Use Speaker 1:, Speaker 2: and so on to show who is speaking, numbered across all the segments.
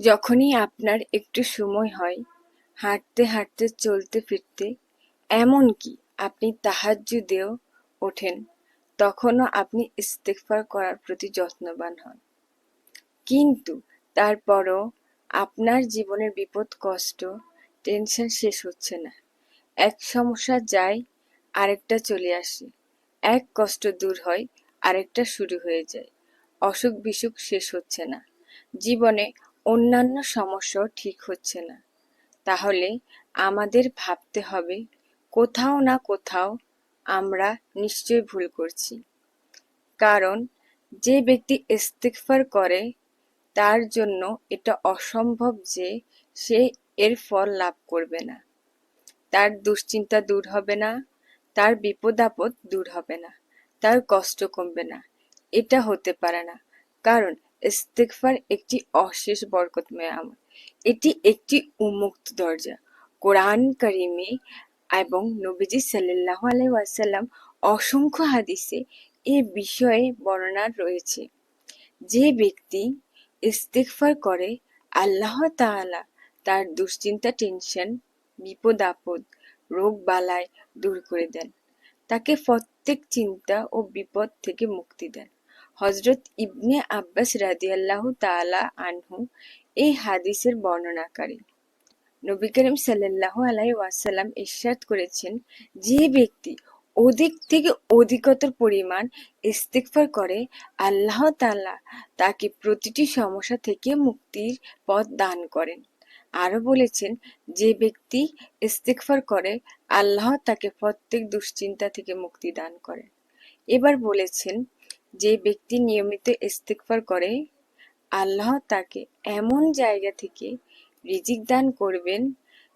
Speaker 1: যখনই আপনার একটু সময় হয়, হাঁটতে হাঁটতে চলতে ফিরতে, এমনকি আপনি তাহাজ্জুদেও ওঠেন, তখনও আপনি ইস্তেগফার করার প্রতি যত্নবান হন। কিন্তু তারপরও আপনার জীবনের বিপদ, কষ্ট, টেনশন শেষ হচ্ছে না। এক সমস্যা যায়, আরেকটা চলে আসে। এক কষ্ট দূর হয়, আরেকটা শুরু হয়ে যায়। অসুখ বিসুখ শেষ হচ্ছে না। জীবনে অন্যান্য সমস্যাও ঠিক হচ্ছে না। তাহলে আমাদের ভাবতে হবে, কোথাও না কোথাও আমরা নিশ্চয় ভুল করছি। কারণ যে ব্যক্তি ইস্তেগফার করে, তার জন্য এটা অসম্ভব যে সে এর ফল লাভ করবে না। তার দুশ্চিন্তা দূর হবে না, তার বিপদ আপদ দূর হবে না, তার কষ্ট কমবে না। এটা হতে পারে না। কারণ ইস্তেগফার একটি অশেষ বরকতময় আমল এটি একটি উন্মুক্ত দরজা। কোরআন কারিমে এবং নবীজি সাল্লাল্লাহু আলাইহি ওয়াসাল্লাম অসংখ্য হাদিসে এ বিষয়ে বর্ণনা রয়েছে। যে ব্যক্তি ইস্তেগফার করে, আল্লাহ তাআলা তার দুশ্চিন্তা, টেনশন, বিপদ, আপদ, রোগ, বালাই দূর করে দেন। তাকে প্রত্যেক চিন্তা ও বিপদ থেকে মুক্তি দেন। হজরত ইবনে আব্বাস রাদিয়াল্লাহু তাআলা আনহু এই হাদিসের বর্ণনাকারী। নবী করিম সাল্লাল্লাহু আলাই ওয়াসাল্লাম ইরশাদ করেছেন, যে ব্যক্তি অধিক থেকে অধিকতর পরিমাণ ইস্তেগফার করে, আল্লাহ তাআলা তাকে প্রতিটি সমস্যা থেকে মুক্তির পথ দান করেন। আরও বলেছেন, যে ব্যক্তি ইস্তেগফার করে, আল্লাহ তাকে প্রত্যেক দুশ্চিন্তা থেকে মুক্তি দান করেন এবার বলেছেন যে ব্যক্তি নিয়মিত ইস্তেগফার করে, আল্লাহ তাকে এমন জায়গা থেকে রিজিক দান করবেন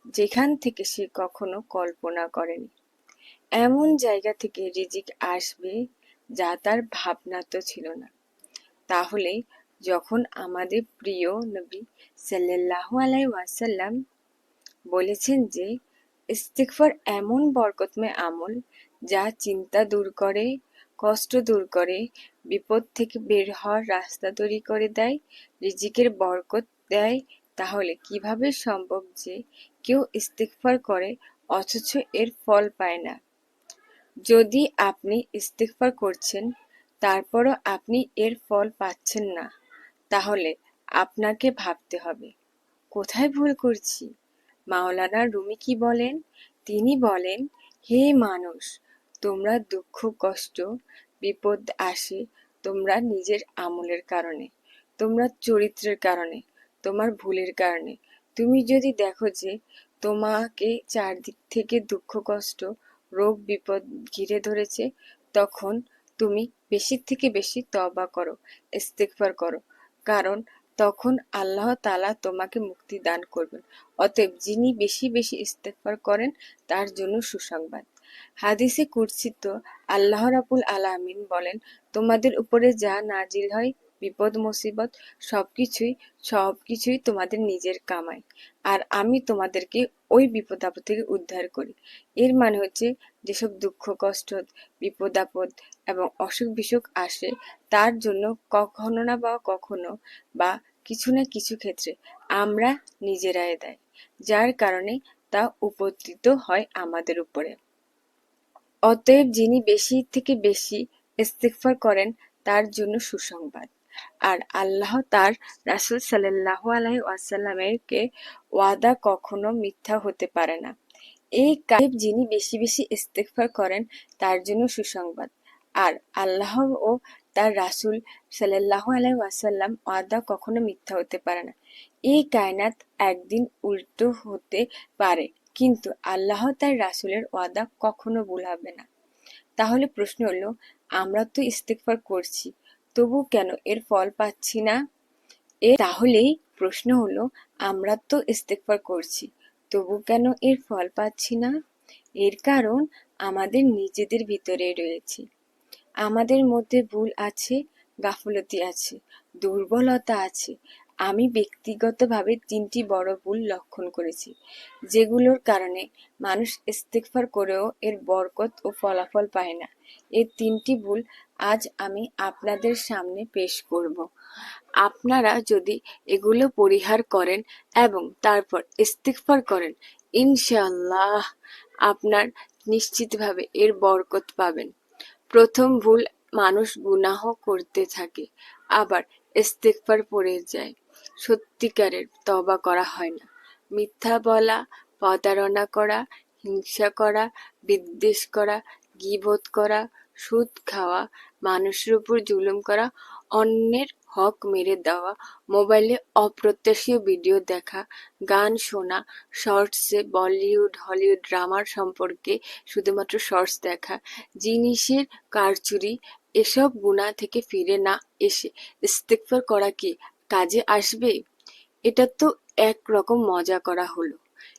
Speaker 1: যেখান থেকে সে কখনো কল্পনা করেনি। এমন জায়গা থেকে রিজিক আসবে যা তার ভাবনাতেও ছিল না। তাহলে যখন আমাদের প্রিয় নবী সাল্লাল্লাহু আলাইহি ওয়াসাল্লাম বলেছেন যে, ইস্তিগফার এমন বরকতময় আমল যা চিন্তা দূর করে কষ্ট দূর করে, বিপদ থেকে বের হওয়ার রাস্তা তৈরি করে দেয়, রিজিকের বরকত দেয়। তাহলে কীভাবে সম্ভব যে কেউ ইস্তিগফার করে, অথচ এর ফল পায় না? যদি আপনি ইস্তিগফার করছেন, তারপরও আপনি এর ফল পাচ্ছেন না, তাহলে আপনাকে ভাবতে হবে, কোথায় ভুল করছি? মাওলানা রুমি কি বলেন? তিনি বলেন, হে মানুষ তোমরা দুঃখ, কষ্ট, বিপদ আসে তোমরা নিজের আমলের কারণে, তোমরা চরিত্রের কারণে, তোমার ভুলের কারণে। তুমি যদি দেখো যে তোমাকে চারদিক থেকে দুঃখ, কষ্ট, রোগ, বিপদ ঘিরে ধরেছে, তখন তুমি বেশি থেকে বেশি তবা করো, ইস্তেগফার করো। কারণ তখন আল্লাহ তালা তোমাকে মুক্তি দান করবেন। অতএব যিনি বেশি বেশি ইস্তেগফার করেন, তার জন্য সুসংবাদ। হাদিসে কুরসিত আল্লাহ রাবুল আলামিন বলেন, তোমাদের উপরে যা নাজিল হয়, বিপদ, মুসিবত, সবকিছুই সবকিছুই তোমাদের নিজের কামাই। আর আমি তোমাদেরকে ওই বিপদ আপদ থেকে উদ্ধার করি। এর মানে হচ্ছে, যেসব দুঃখ, কষ্ট বিপদ আপদ এবং অসুখ বিসুখ আসে, তার জন্য কখনো না বা কখনো বা কিছু না কিছু ক্ষেত্রে আমরা নিজেরাই দেয়। যার কারণে তা উপস্থিত হয় আমাদের উপরে। অতএব যিনি বেশি থেকে বেশি ইস্তিগফার করেন, তার জন্য সুসংবাদ। আর আল্লাহ তার রাসূল সাল্লাল্লাহু আলাইহি ওয়াসাল্লামেরকে ওয়াদা কখনো মিথ্যা হতে পারে না। এই কাজ যিনি বেশি বেশি ইস্তেগফার করেন, তার জন্য সুসংবাদ। আর আল্লাহ ও তার রাসূল সাল্লাল্লাহু আলাইহি ওয়াসাল্লাম ওয়াদা কখনো মিথ্যা হতে পারে না। এই কায়নাত একদিন উল্টো হতে পারে। কিন্তু আল্লাহ তার রাসুলের ওয়াদা কখনো ভুল হবে না। তাহলে প্রশ্ন হলো, আমরা তো ইস্তেগফার করছি, তবু কেন এর ফল পাচ্ছি না? এ তাহলেই প্রশ্ন হলো, আমরা তো ইস্তেগফার করছি, তবু কেন এর ফল পাচ্ছি না? এর কারণ আমাদের নিজেদের ভিতরে রয়েছে। আমাদের মধ্যে ভুল আছে, গাফলতি আছে, দুর্বলতা আছে আমি ব্যক্তিগতভাবে তিনটি বড় ভুল লক্ষণ করেছি, যেগুলোর কারণে মানুষ ইস্তেগফার করেও এর বরকত ও ফলাফল পায় না। এই তিনটি ভুল আজ আমি আপনাদের সামনে পেশ করব। আপনারা যদি এগুলো পরিহার করেন এবং তারপর ইস্তিগফার করেন, ইনশাআল্লাহ আপনার নিশ্চিতভাবে এর বরকত পাবেন। প্রথম ভুল, মানুষ গুনাহ করতে থাকে, আবার ইস্তেগফার পড়ে যায়। সত্যিকারের তবা করা হয় না। মিথ্যা বলা, প্রতারণা করা, হিংসা করা, বিদ্বেষ করা, গীবত করা, সুদ খাওয়া, মানুষের উপর জুলুম করা, অন্যের হক মেরে দেওয়া, মোবাইলে অপ্রত্যাশীয় ভিডিও দেখা, গান শোনা, শর্টসে বলিউড, হলিউড ড্রামার সম্পর্কে শুধুমাত্র শর্টস দেখা, জিনিসের কারচুরি এসব গুণা থেকে ফিরে না এসে ইস্তেগফার করা কি? কাজে আসবে? এটা তো এক রকম মজা করা হলো।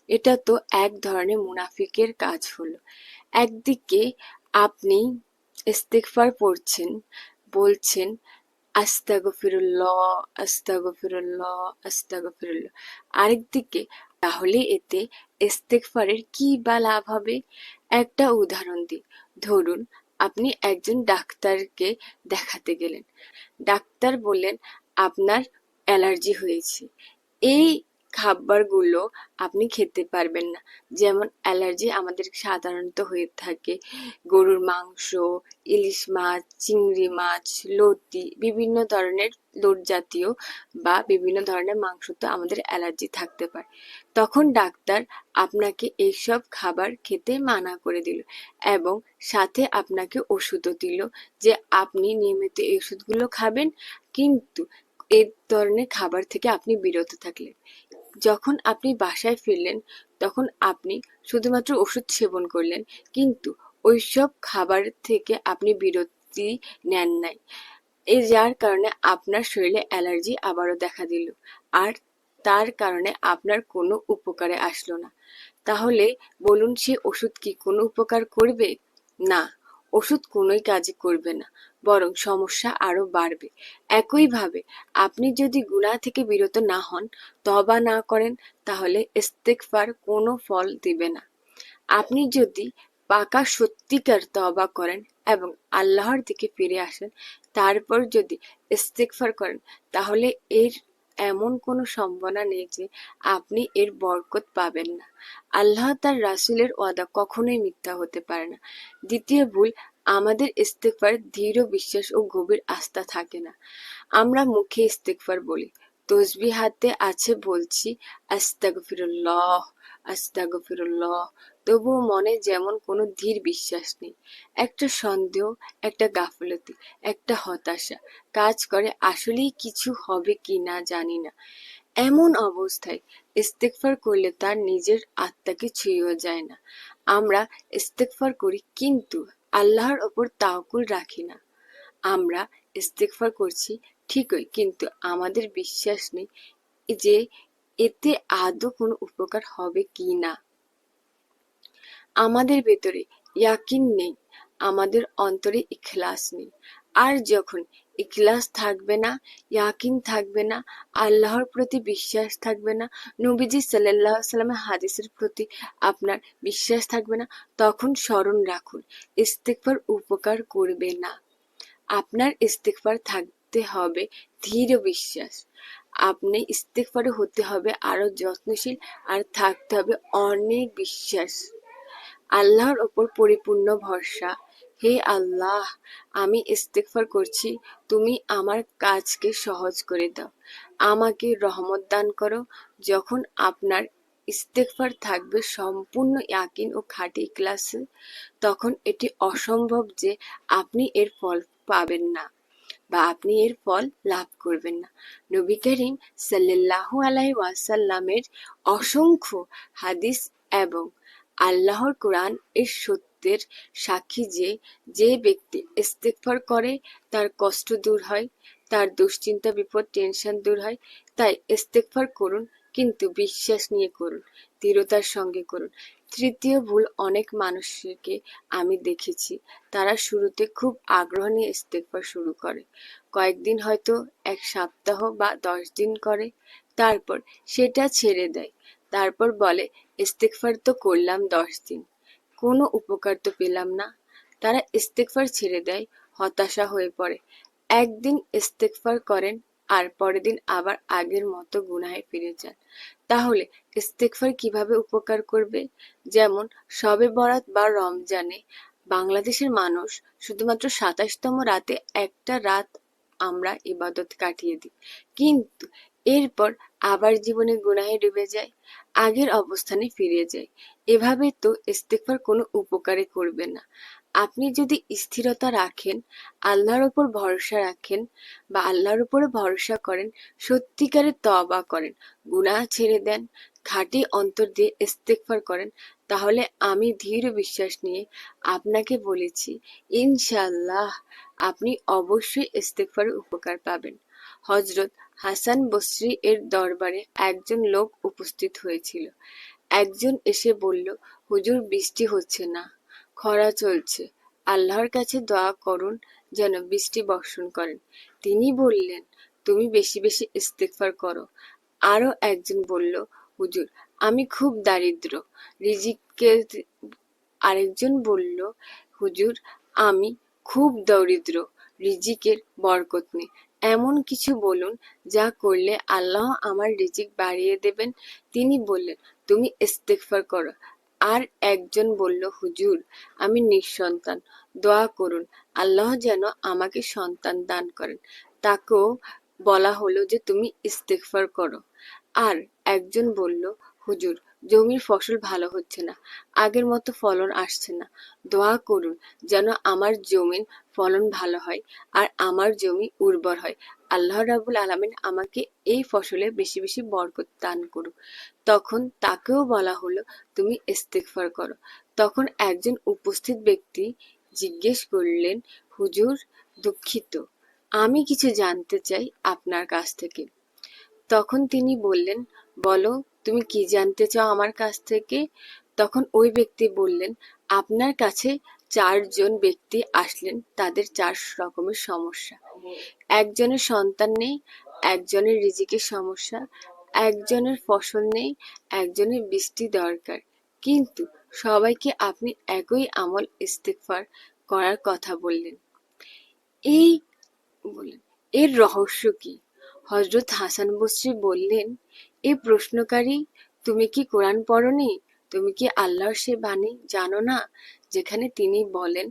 Speaker 1: এটা তো এক ধরনের মুনাফিকের কাজ হলো। একদিকে আপনি ইস্তেগফার পড়ছেন, বলছেন, আস্তাগফিরুল্লাহ আস্তাগফিরুল্লাহ আস্তাগফিরুল্লাহ। আরেকদিকে, তাহলে এতে ইস্তেগফারের কি বা লাভ হবে? একটা উদাহরণ দিই। ধরুন, আপনি একজন ডাক্তারকে দেখাতে গেলেন। ডাক্তার বললেন, আপনার অ্যালার্জি হয়েছে। এই খাবারগুলো আপনি খেতে পারবেন না। যেমন অ্যালার্জি আমাদের সাধারণত হয়ে থাকে। গরুর মাংস, ইলিশ মাছ, চিংড়ি মাছ, লতি, বিভিন্ন ধরনের লোট জাতীয় বা বিভিন্ন ধরনের মাংস তো আমাদের অ্যালার্জি থাকতে পারে। তখন ডাক্তার আপনাকে এইসব খাবার খেতে মানা করে দিল এবং সাথে আপনাকে ওষুধও দিল যে আপনি নিয়মিত এই ওষুধগুলো খাবেন। কিন্তু এই ধরনের খাবার থেকে আপনি বিরত থাকলেন। যখন আপনি বাসায় ফিরলেন, তখন আপনি শুধুমাত্র ওষুধ সেবন করলেন, কিন্তু ওইসব খাবার থেকে আপনি বিরতি নেন নাই। এই যার কারণে আপনার শরীরে অ্যালার্জি আবারও দেখা দিল, আর তার কারণে আপনার কোনো উপকারে আসলো না। তাহলে বলুন, সে ওষুধ কি কোনো উপকার করবে? না, ওষুধ কোনোই কাজে করবে না। বরং সমস্যা আরও বাড়বে। একইভাবে আপনি যদি গুনাহ থেকে বিরত না হন তবা না করেন, তাহলে ইস্তেগফার কোনো ফল দিবে না। আপনি যদি পাকা সত্যিকার তবা করেন এবং আল্লাহর দিকে ফিরে আসেন, তারপর যদি ইস্তেগফার করেন, তাহলে এর এমন কোনো সম্ভাবনা নেই যে আপনি এর বরকত পাবেন না। আল্লাহ তার রাসুলের ওয়াদা কখনোই মিথ্যা হতে পারে না। দ্বিতীয় ভুল আমাদের ইস্তেগফার দৃঢ় বিশ্বাস ও গভীর আস্থা থাকে না। আমরা মুখে ইস্তেগফার বলি তসবি হাতে আছে বলছি, আস্তাগফিরুল্লাহ আস্তাগফিরুল্লাহ। তবুও মনে যেমন কোনো ধীর বিশ্বাস নেই। একটা সন্দেহ, একটা গাফলতি, একটা হতাশা কাজ করে আসলেই কিছু হবে কি না জানি না। এমন অবস্থায় ইস্তেগফার করলে তার নিজের আত্মাকে ছুঁয়েও যায় না। আমরা ইস্তেগফার করি কিন্তু আল্লাহর ওপর তাওকুল রাখি না। আমরা ইস্তেকফার করছি ঠিকই, কিন্তু আমাদের বিশ্বাস নেই যে এতে আদৌ কোনো উপকার হবে কি না। আমাদের ভেতরে ইয়াকিন নেই, আমাদের অন্তরে ইখলাস নেই। আর যখন ইখলাস থাকবে না, ইয়াকিন থাকবে না, আল্লাহর প্রতি বিশ্বাস থাকবে না, নবীজি সাল্লাহ সাল্লামের হাদিসের প্রতি আপনার বিশ্বাস থাকবে না, তখন স্মরণ রাখুন ইস্তেকবার উপকার করবে না। আপনার ইস্তেকবার থাকতে হবে ধীর বিশ্বাস। আপনি ইস্তেকবারে হতে হবে আরও যত্নশীল আর থাকতে হবে অনেক বিশ্বাস। আল্লাহর ওপর পরিপূর্ণ ভরসা। হে আল্লাহ, আমি ইস্তেগফার করছি, তুমি আমার কাজকে সহজ করে দাও। আমাকে রহমত দান করো, যখন আপনার ইস্তেগফার থাকবে সম্পূর্ণ ইয়াকিন ও খাঁটি ক্লাসে তখন এটি অসম্ভব যে আপনি এর ফল পাবেন না বা আপনি এর ফল লাভ করবেন না। নবী করিম সাল্লাল্লাহু আলাইহি ওয়াসাল্লামের অসংখ্য হাদিস এবং আল্লাহর কোরআন এর সত্যের সাক্ষী যে যে ব্যক্তি ইস্তেগফার করে, তার কষ্ট দূর হয়, তার দুশ্চিন্তা, বিপদ, টেনশন দূর হয়, তাই ইস্তেগফার করুন, কিন্তু বিশ্বাস নিয়ে করুন, দৃঢ়তার সঙ্গে করুন। তৃতীয় ভুল অনেক মানুষকে আমি দেখেছি, তারা শুরুতে খুব আগ্রহ নিয়ে ইস্তেগফার শুরু করে। কয়েকদিন হয়তো এক সপ্তাহ বা দশ দিন করে, তারপর সেটা ছেড়ে দেয়, তারপর বলে, ইস্তেগফার তো করলাম দশ দিন। কোনো উপকার তো পেলাম না। তারা ইস্তেগফার ছেড়ে দেয়, হতাশা হয়ে পড়ে। একদিন ইস্তেগফার করেন, আর পরের দিন আবার আগের মতো গুনাহে ফিরে যান। তাহলে ইস্তেগফার কীভাবে উপকার করবে? যেমন শবে বরাত বা রমজানে বাংলাদেশের মানুষ শুধুমাত্র সাতাশতম রাতে একটা রাত আমরা ইবাদত কাটিয়ে দিই। কিন্তু এরপর আবার জীবনে গুনাহে ডুবে যায়। আগের অবস্থানে ফিরে যায়। এভাবে তো ইস্তেগফার কোনো উপকারে করবে না। আপনি যদি স্থিরতা রাখেন, আল্লাহর উপর ভরসা রাখেন বা আল্লাহর উপরে ভরসা করেন সত্যিকারে তবা করেন, গুনাহ ছেড়ে দেন, খাঁটি অন্তর দিয়ে ইস্তেগফার করেন, তাহলে আমি ধীর বিশ্বাস নিয়ে আপনাকে বলেছি ইনশাল্লাহ আপনি অবশ্যই ইস্তেগফারের উপকার পাবেন। হযরত হাসান বসরি এর দরবারে একজন লোক উপস্থিত হয়েছিল। একজন এসে বলল, হুজুর, বৃষ্টি হচ্ছে না, খরা চলছে। আল্লাহর কাছে দোয়া করুন যেন বৃষ্টি বর্ষণ করেন। তিনি বললেন, তুমি বেশি বেশি ইস্তেগফার করো। আরও একজন বলল, হুজুর, আমি খুব দারিদ্র। রিজিকের আরেকজন বলল, হুজুর, আমি খুব দরিদ্র, রিজিকের বরকত নেই। এমন কিছু বলুন যা করলে আল্লাহ আমার রিজিক বাড়িয়ে দেবেন। তিনি বললেন, তুমি ইস্তেগফার করো। আর একজন বলল, হুজুর, আমি নিঃসন্তান। দোয়া করুন, আল্লাহ যেন আমাকে সন্তান দান করেন। তাকেও বলা হলো যে, তুমি ইস্তেগফার করো। আর একজন বলল, হুজুর জমির ফসল ভালো হচ্ছে না, আগের মতো ফলন আসছে না। দোয়া করুন যেন আমার জমির ফলন ভালো হয় আর আমার জমি উর্বর হয়। আল্লাহ রাবুল আলামিন আমাকে এই ফসলে বেশি বেশি বরকত দান করুক। তখন তাকেও বলা হলো, তুমি ইস্তেগফার করো। তখন একজন উপস্থিত ব্যক্তি জিজ্ঞেস করলেন, হুজুর, দুঃখিত, আমি কিছু জানতে চাই আপনার কাছ থেকে। তখন তিনি বললেন, বলো তুমি কি জানতে চাও আমার কাছ থেকে? তখন ওই ব্যক্তি বললেন, আপনার কাছে চারজন ব্যক্তি আসলেন, তাদের চার রকমের সমস্যা। একজনের সন্তান নেই, একজনের রিজিকের সমস্যা, একজনের ফসল নেই, একজনের বৃষ্টি দরকার। কিন্তু সবাইকে আপনি একই আমল ইস্তেগফার করার কথা বললেন। এই বললেন, এর রহস্য কি? হযরত হাসান বসরি বললেন, এ প্রশ্নকারী, তুমি কি কোরআন পড়নি? তুমি কি আল্লাহর সে বাণী জানো না? যেখানে তিনি বলেন,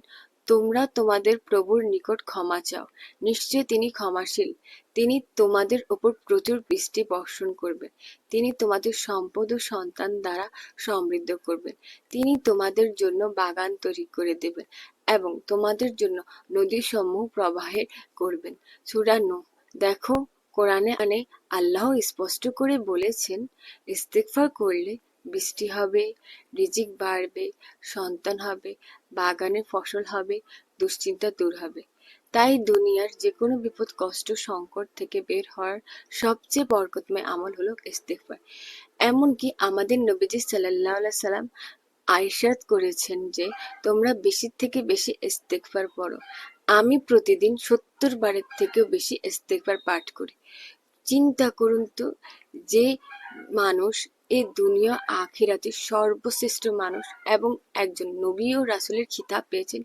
Speaker 1: তোমরা তোমাদের প্রভুর নিকট ক্ষমা চাও। নিশ্চয় তিনি ক্ষমাশীল। তিনি তোমাদের উপর প্রচুর বৃষ্টি বর্ষণ করবেন তিনি তোমাদের সম্পদ ও সন্তান দ্বারা সমৃদ্ধ করবেন তিনি তোমাদের জন্য বাগান তৈরি করে দেবেন এবং তোমাদের জন্য নদীসমূহ প্রবাহের করবেন। সূরা নূহ, দেখো। কোরআনে আনে আল্লাহ স্পষ্ট করে বলেছেন, ইস্তেগফার করলে বৃষ্টি হবে, রিজিক বাড়বে, সন্তান হবে, বাগানে ফসল হবে, দুশ্চিন্তা দূর হবে। তাই দুনিয়ার যে কোনো বিপদ, কষ্ট, সংকট থেকে বের হওয়ার সবচেয়ে বরকতময় আমল হলো ইস্তেগফার। এমনকি আমাদের নবীজি সাল্লাল্লাহু আলাইহি সাল্লাম আইশাদ করেছেন যে, তোমরা বেশি থেকে বেশি ইস্তেগফার পড়ো। আমি প্রতিদিন সত্তর বারের থেকেও বেশি ইস্তেগফার পাঠ করি। চিন্তা করুন তো যে মানুষ এ দুনিয়া আখিরাতে সর্বশ্রেষ্ঠ মানুষ এবং একজন নবী ও রাসূলের খিতাব পেয়েছেন,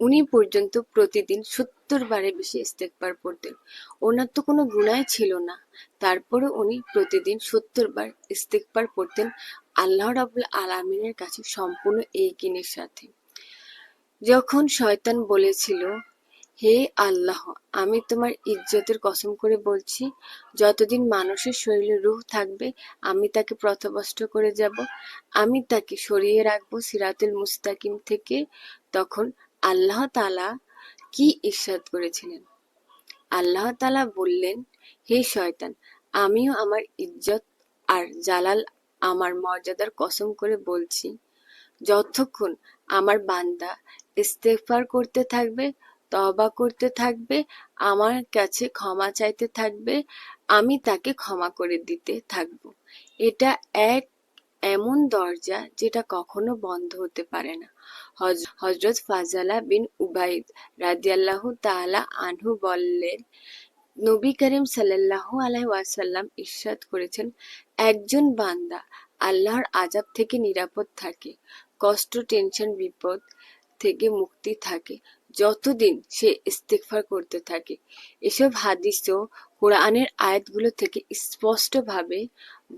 Speaker 1: উনি পর্যন্ত প্রতিদিন সত্তর বারের বেশি ইস্তেগফার পড়তেন। ওনার তো কোনো গুনাহ ছিল না। তারপরে উনি প্রতিদিন সত্তর বার ইস্তেগফার পড়তেন। আল্লাহ রাব্বুল আলামিনের কাছে সম্পূর্ণ এই কিনের সাথে যখন শয়তান বলেছিল হে আল্লাহ, আমি তোমার ইজ্জতের কসম করে বলছি, যতদিন মানুষের শরীরে রূহ থাকবে, আমি তাকে পথভ্রষ্ট করে যাব। আমি তাকে সরিয়ে রাখব সিরাতুল মুস্তাকিম থেকে। তখন আল্লাহ তাআলা কি ইরশাদ করেছিলেন? আল্লাহ তাআলা বললেন, হে শয়তান, আমিও আমার ইজ্জত আর জালাল আমার মর্যাদার কসম করে বলছি, যতক্ষণ আমার বান্দা ইস্তেগফার করতে থাকবে তওবা করতে থাকবে, আমার কাছে ক্ষমা চাইতে থাকবে, আমি তাকে ক্ষমা করে দিতে থাকব। এটা এক এমন দরজা যেটা কখনো বন্ধ হতে পারে না। হযরত ফাজালা বিন উবাইদ রাদিয়াল্লাহু তাআলা আনহু বললেন, নবী করিম সাল্লাল্লাহু আলাইহি ওয়াসাল্লাম করেছেন, একজন বান্দা আল্লাহর আযাব থেকে নিরাপদ থাকে, কষ্ট, টেনশন, বিপদ থেকে মুক্তি থাকে যতদিন সে ইস্তেগফার করতে থাকে। এসব হাদিস ও কোরআনের আয়াতগুলো থেকে স্পষ্টভাবে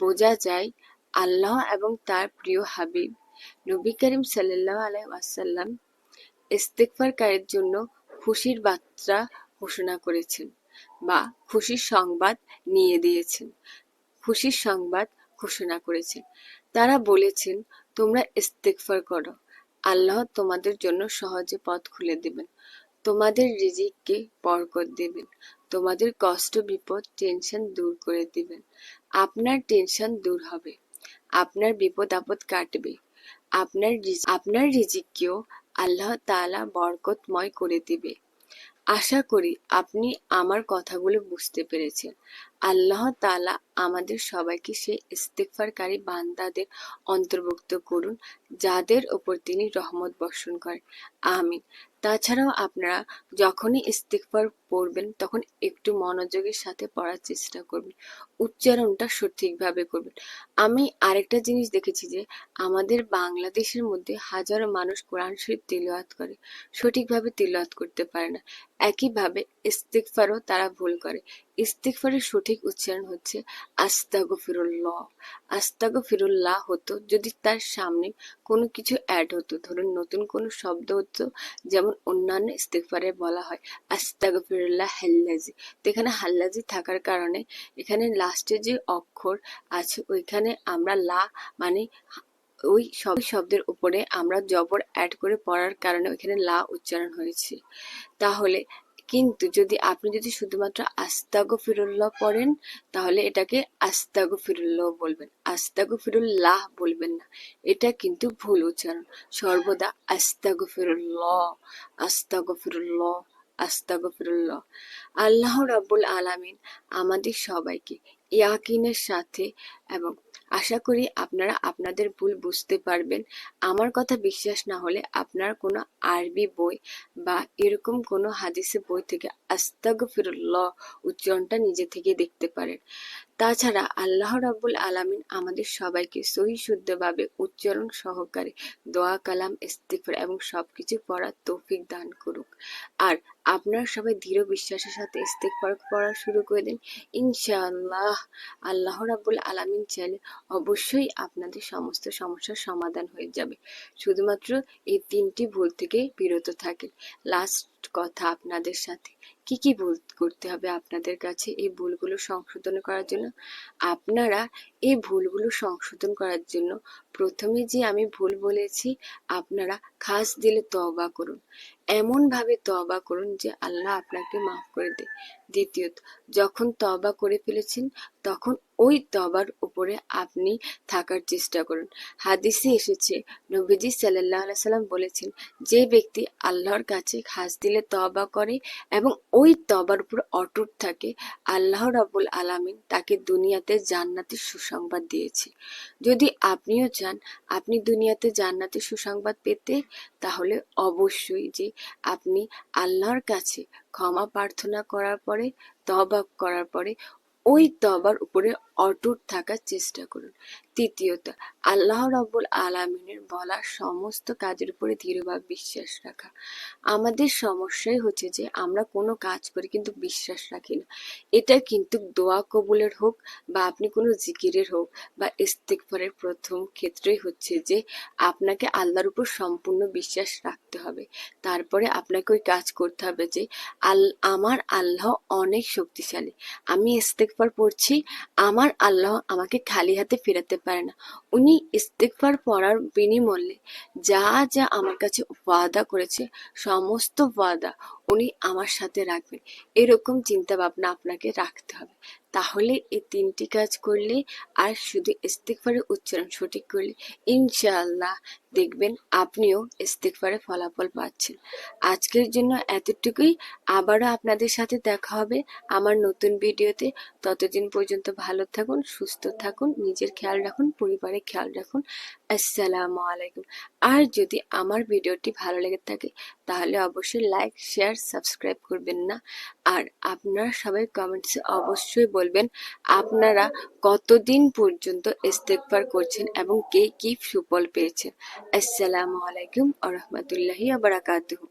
Speaker 1: বোঝা যায় আল্লাহ এবং তার প্রিয় হাবিব। নবী করিম সাল্লাহ আলাই ওয়াসাল্লাম ইস্তেগফারকারীর জন্য খুশির বার্তা ঘোষণা করেছেন বা খুশির সংবাদ নিয়ে দিয়েছেন, খুশির সংবাদ ঘোষণা করেছেন। তারা বলেছেন, তোমরা ইস্তেগফার করো। আল্লাহ তোমাদের জন্য সহজে পথ খুলে দেবেন। তোমাদের রিজিককে বরকত দেবেন। তোমাদের কষ্ট, বিপদ, টেনশন দূর করে দিবেন। আপনার টেনশন দূর হবে। আপনার বিপদ আপদ কাটবে। আপনার আপনার রিজিককেও আল্লাহ তাআলা বরকতময় করে দিবে। আশা করি আপনি আমার কথাগুলো বুঝতে পেরেছেন। আল্লাহ তালা আমাদের সবাইকে সেই ইস্তেকফারকারী বান্দাদের অন্তর্ভুক্ত করুন, যাদের ওপর তিনি রহমত বর্ষণ করেন। আমিন। তাছাড়াও আপনারা যখনই ইস্তেগফার পড়বেন, তখন একটু মনোযোগের সাথে পড়ার চেষ্টা করবেন। উচ্চারণটা সঠিকভাবে করবেন। আমি আরেকটা জিনিস দেখেছি যে, আমাদের বাংলাদেশের মধ্যে হাজারো মানুষ কোরআন শরীফ তিলাওয়াত করে, সঠিকভাবে তিলাওয়াত করতে পারে না। একইভাবে ইস্তেগফারও তারা ভুল করে। ইস্তেগফারের সঠিক উচ্চারণ হচ্ছে আস্তাগফিরুল্লাহ। আস্তাগফিরুল্লাহ হতো যদি তার সামনে কোনো কিছু অ্যাড হতো। ধরুন, নতুন কোনো শব্দ হতো, যেমন অন্যান্য ইস্তেগফারে বলা হয় আস্তাগফিরুল্লাহ হাল্লাজি। তো এখানে হাল্লাজি থাকার কারণে এখানে লাস্টে যে অক্ষর আছে, ওইখানে আমরা লা মানে ওই সব শব্দের উপরে আমরা জবর অ্যাড করে পড়ার কারণে ওইখানে লা উচ্চারণ হয়েছে। তাহলে কিন্তু যদি আপনি যদি শুধুমাত্র আস্তাগো ফিরুল্লাহ পড়েন, তাহলে এটাকে আস্তাগো ফিরুল্লাহ বলবেন। আস্তাগো ফিরুল্লাহ বলবেন না। এটা কিন্তু ভুল উচ্চারণ। সর্বদা আস্তাগো ফিরুল্লাহ আস্তাগো ফিরুল্লাহ আস্তাগো ফিরুল্লাহ আল্লাহ রাব্বুল আলামিন আমাদের সবাইকে ইয়াকিনের সাথে এবং আশা করি আপনারা আপনাদের ভুল বুঝতে পারবেন। আমার কথা বিশ্বাস না হলে আপনার কোনো আরবি বই বা এরকম কোনো হাদিসে বই থেকে আস্তাগফিরুল্লাহ উচ্চারণটা নিজে থেকে দেখতে পারেন। তাছাড়া আল্লাহ রাব্বুল আলামিন আমাদের সবাইকে সহি শুদ্ধভাবে উচ্চারণ সহকারে দোয়া, কালাম, ইস্তিগফার এবং সবকিছু পড়ার তৌফিক দান করুক। আর আপনারা সবাই দৃঢ় বিশ্বাসের সাথে ইস্তেগফার পড়া শুরু করে দিন। ইনশাআল্লাহ আল্লাহ রাব্বুল আলামিন চাইলে অবশ্যই আপনাদের সমস্ত সমস্যার সমাধান হয়ে যাবে। শুধুমাত্র এই তিনটি ভুল থেকে বিরত থাকেন। লাস্ট কথা আপনাদের সাথে। কি কি ভুল করতে হবে আপনাদের কাছে এই ভুলগুলো সংশোধন করার জন্য? আপনারা এই ভুলগুলো সংশোধন করার জন্য প্রথমে যে আমি ভুল বলেছি, আপনারা খাস দিলে তবা করুন। এমন ভাবে তওবা করুন যে আল্লাহ আপনাকে মাফ করে দেয় দ্বিতীয়ত, যখন তওবা করে ফেলেছেন, তখন ওই তবার উপরে আপনি থাকার চেষ্টা করুন। হাদিসে এসেছে, নবীজি সাল্লাহ সাল্লাম বলেছেন, যে ব্যক্তি আল্লাহর কাছে খাস দিলে তবা করে এবং ওই তবার উপর অটুট থাকে, আল্লাহ রাবুল আলামিন তাকে দুনিয়াতে জান্নাতের সুসংবাদ দিয়েছে। যদি আপনিও চান, আপনি দুনিয়াতে জান্নাতের সুসংবাদ পেতে, তাহলে অবশ্যই যে আপনি আল্লাহর কাছে ক্ষমা প্রার্থনা করার পরে তবা করার পরে, ওই তবার উপরে অটুট থাকার চেষ্টা করুন। তৃতীয়ত, আল্লাহ রাব্বুল আলামিনের বলা সমস্ত কাজের উপরে দৃঢ়ভাবে বিশ্বাস রাখা। আমাদের সমস্যাই হচ্ছে যে, আমরা কোনো কাজ করি কিন্তু বিশ্বাস রাখি না। এটা কিন্তু দোয়া কবুলের হোক বা আপনি কোনো জিকিরের হোক বা ইস্তেকফারের প্রথম ক্ষেত্রেই হচ্ছে যে, আপনাকে আল্লাহর উপর সম্পূর্ণ বিশ্বাস রাখতে হবে। তারপরে আপনাকে ওই কাজ করতে হবে যে, আল, আমার আল্লাহ অনেক শক্তিশালী। আমি ইস্তেকফার পড়ছি, আমার আল্লাহ আমাকে খালি হাতে ফেরাতে পারে না। উনি ইস্তেকফার পড়ার বিনিময়ে যা যা আমার কাছে ওয়াদা করেছে, সমস্ত ওয়াদা উনি আমার সাথে রাখবেন। এরকম চিন্তা ভাবনা আপনাকে রাখতে হবে। তাহলে এই তিনটি কাজ করলে আর শুধু ইস্তেকফারের উচ্চারণ সঠিক করলে ইনশাআল্লাহ দেখবেন আপনিও ইস্তেকফারে ফলাফল পাচ্ছেন। আজকের জন্য এতটুকুই। আবারও আপনাদের সাথে দেখা হবে আমার নতুন ভিডিওতে। ততদিন পর্যন্ত ভালো থাকুন, সুস্থ থাকুন, নিজের খেয়াল রাখুন, পরিবারের খেয়াল রাখুন। আসসালামু আলাইকুম। আর যদি আমার ভিডিওটি ভালো লেগে থাকে, তাহলে অবশ্যই লাইক শেয়ার সাবস্ক্রাইব করবেন না। আর আপনারা সবাই কমেন্টসে অবশ্যই বলবেন, আপনারা কতদিন পর্যন্ত ইস্তেকবার করছেন এবং কে কী সুফল পেয়েছেন। আসসালামু আলাইকুম আ রহমতুল্লাহি আবরাকাতুহু